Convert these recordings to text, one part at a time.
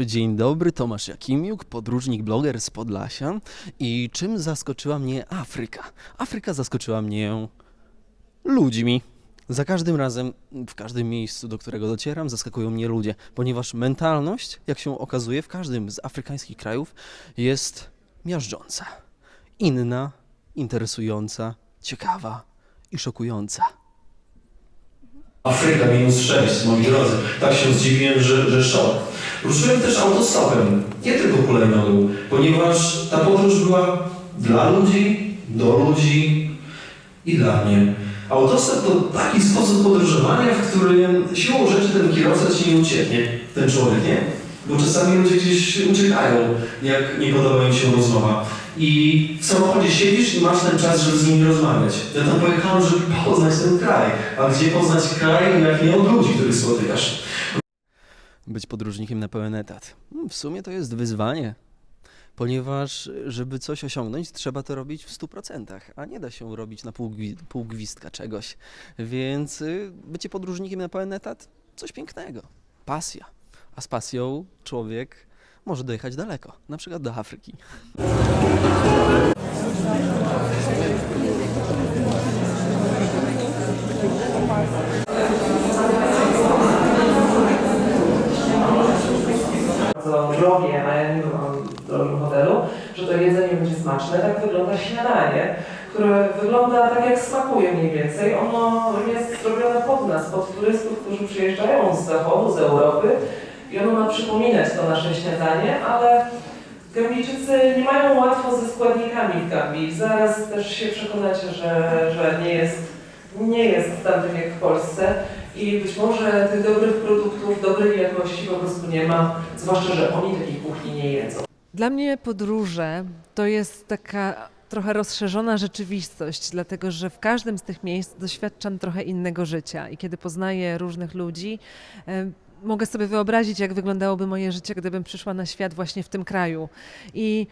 Dzień dobry, Tomasz Jakimiuk, podróżnik, bloger z Podlasia. I czym zaskoczyła mnie Afryka? Afryka zaskoczyła mnie ludźmi. Za każdym razem, w każdym miejscu, do którego docieram, zaskakują mnie ludzie, ponieważ mentalność, jak się okazuje, w każdym z afrykańskich krajów jest miażdżąca, inna, interesująca, ciekawa i szokująca. Afryka minus 6, moi drodzy. Tak się zdziwiłem, że, że szok. Ruszyłem też autostopem, nie tylko hulajnogą, ponieważ ta podróż była dla ludzi, do ludzi i dla mnie. Autostop to taki sposób podróżowania, w którym siłą rzeczy ten kierowca ci nie ucieknie, ten człowiek, nie? Bo czasami ludzie gdzieś uciekają, jak nie podoba im się rozmowa. I w samochodzie siedzisz i masz ten czas, żeby z nimi rozmawiać. Ja tam pojechałem, żeby poznać ten kraj. A gdzie poznać kraj, jak nie od ludzi, których spotykasz? Być podróżnikiem na pełen etat. Mm, W sumie to jest wyzwanie, ponieważ żeby coś osiągnąć, trzeba to robić w 100%, a nie da się robić na pół, pół gwizdka czegoś. Więc y, bycie podróżnikiem na pełen etat coś pięknego. Pasja. A z pasją człowiek może dojechać daleko, na przykład do Afryki. Bardzo drogie, a ja nie mam w drogim hotelu, że to jedzenie będzie smaczne. Tak wygląda śniadanie, które wygląda tak jak smakuje mniej więcej. Ono jest zrobione pod nas, pod turystów, którzy przyjeżdżają z zachodu, z Europy i ono ma przypominać to nasze śniadanie, ale Gambijczycy nie mają łatwo ze składnikami w Gambii. Zaraz też się przekonacie, że, że nie jest, nie jest tam tak jak w Polsce. I być może tych dobrych produktów, dobrej po prostu nie ma, zwłaszcza, że oni takiej kuchni nie jedzą. Dla mnie podróże to jest taka trochę rozszerzona rzeczywistość, dlatego że w każdym z tych miejsc doświadczam trochę innego życia i kiedy poznaję różnych ludzi, mogę sobie wyobrazić, jak wyglądałoby moje życie, gdybym przyszła na świat właśnie w tym kraju. I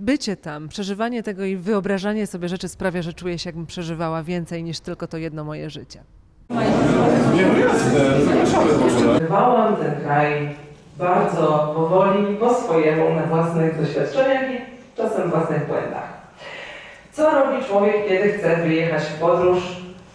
bycie tam, przeżywanie tego i wyobrażanie sobie rzeczy sprawia, że czuję się, jakbym przeżywała więcej niż tylko to jedno moje życie. Bywałam ten kraj bardzo powoli, po swojemu, na własnych doświadczeniach i czasem własnych błędach. Co robi człowiek, kiedy chce wyjechać w podróż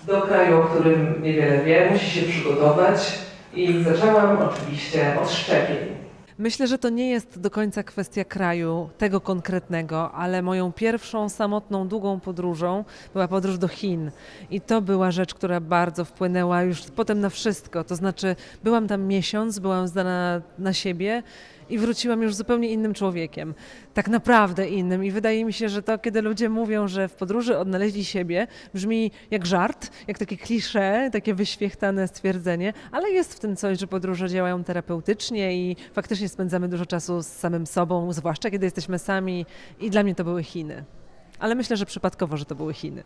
do kraju, o którym niewiele wie, musi się przygotować i zaczęłam oczywiście od szczepień. Myślę, że to nie jest do końca kwestia kraju, tego konkretnego, ale moją pierwszą samotną, długą podróżą była podróż do Chin. I to była rzecz, która bardzo wpłynęła już potem na wszystko. To znaczy, byłam tam miesiąc, byłam zdana na siebie i wróciłam już zupełnie innym człowiekiem. Tak naprawdę innym. I wydaje mi się, że to, kiedy ludzie mówią, że w podróży odnaleźli siebie, brzmi jak żart, jak takie klisze, takie wyświechtane stwierdzenie, ale jest w tym coś, że podróże działają terapeutycznie i faktycznie spędzamy dużo czasu z samym sobą, zwłaszcza kiedy jesteśmy sami. I dla mnie to były Chiny. Ale myślę, że przypadkowo, że to były Chiny.